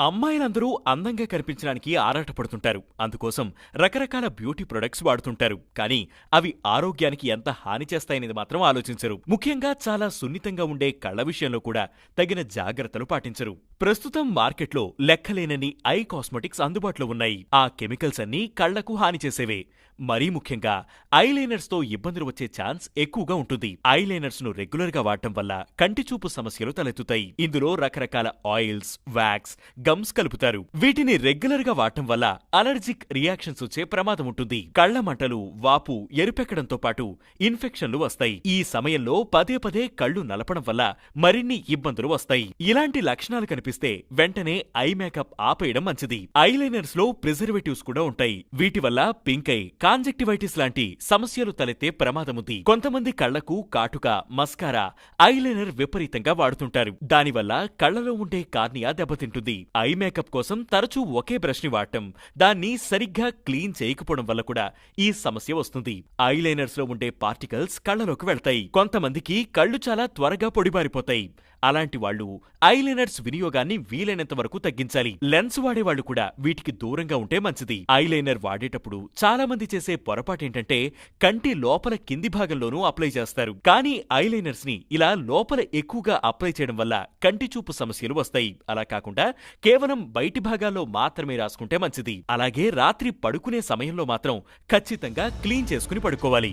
అమ్మాయిలందరూ అందంగా కనిపించడానికి ఆరాటపడుతుంటారు. అందుకోసం రకరకాల బ్యూటీ ప్రొడక్ట్స్ వాడుతుంటారు. కానీ అవి ఆరోగ్యానికి ఎంత హాని చేస్తాయనేది మాత్రం ఆలోచించరు. ముఖ్యంగా చాలా సున్నితంగా ఉండే కళ్ళ విషయంలో కూడా తగిన జాగ్రత్తలు పాటించరు. ప్రస్తుతం మార్కెట్లో లెక్కలేనని ఐ కాస్మెటిక్స్ అందుబాటులో ఉన్నాయి. ఆ కెమికల్స్ అన్నీ కళ్ళకు హాని చేసేవే. మరీ ముఖ్యంగా ఐలైనర్స్తో ఇబ్బందులు వచ్చే ఛాన్స్ ఎక్కువగా ఉంటుంది. ఐలైనర్స్ను రెగ్యులర్గా వాడటం వల్ల కంటి చూపు సమస్యలు తలెత్తుతాయి. ఇందులో రకరకాల ఆయిల్స్ వ్యాక్స్ గమ్స్ కలుపుతారు. వీటిని రెగ్యులర్గా వాడటం వల్ల అలర్జిక్ రియాక్షన్స్ వచ్చే ప్రమాదం ఉంటుంది. కళ్ళ మంటలు వాపు ఎరుపెక్కడంతో పాటు ఇన్ఫెక్షన్లు వస్తాయి. ఈ సమయంలో పదే పదే కళ్ళు నలపడం వల్ల మరిన్ని ఇబ్బందులు వస్తాయి. ఇలాంటి లక్షణాలు కనిపిస్తాయి కనిపిస్తే వెంటనే ఐ మేకప్ ఆపేయడం మంచిది. ఐలైనర్స్లో ప్రిజర్వేటివ్స్ కూడా ఉంటాయి. వీటి వల్ల పింక్ ఐ కాంజెక్టివైటిస్ లాంటి సమస్యలు తలెత్తే ప్రమాదముంది కొంతమంది కళ్ళకు కాటుక మస్కారా ఐలైనర్ విపరీతంగా వాడుతుంటారు. దానివల్ల కళ్ళలో ఉండే కార్నియా దెబ్బతింటుంది. ఐ మేకప్ కోసం తరచూ ఒకే బ్రష్ని వాడటం దాన్ని సరిగ్గా క్లీన్ చేయకపోవడం వల్ల కూడా ఈ సమస్య వస్తుంది. ఐలైనర్స్లో ఉండే పార్టికల్స్ కళ్ళలోకి వెళ్తాయి. కొంతమందికి కళ్ళు చాలా త్వరగా పొడిబారిపోతాయి అలాంటి వాళ్ళు ఐలైనర్స్ వినియోగాన్ని వీలైనంత వరకు తగ్గించాలి. లెన్స్ వాడేవాళ్ళు కూడా వీటికి దూరంగా ఉంటే మంచిది. ఐలైనర్ వాడేటప్పుడు చాలా మంది చేసే పొరపాటేంటంటే కంటి లోపల కింది భాగంలోనూ అప్లై చేస్తారు. కానీ ఐలైనర్స్ని ఇలా లోపల ఎక్కువగా అప్లై చేయడం వల్ల కంటి చూపు సమస్యలు వస్తాయి. అలా కాకుండా కేవలం బయటి భాగాల్లో మాత్రమే రాసుకుంటే మంచిది. అలాగే రాత్రి పడుకునే సమయంలో మాత్రం ఖచ్చితంగా క్లీన్ చేసుకుని పడుకోవాలి.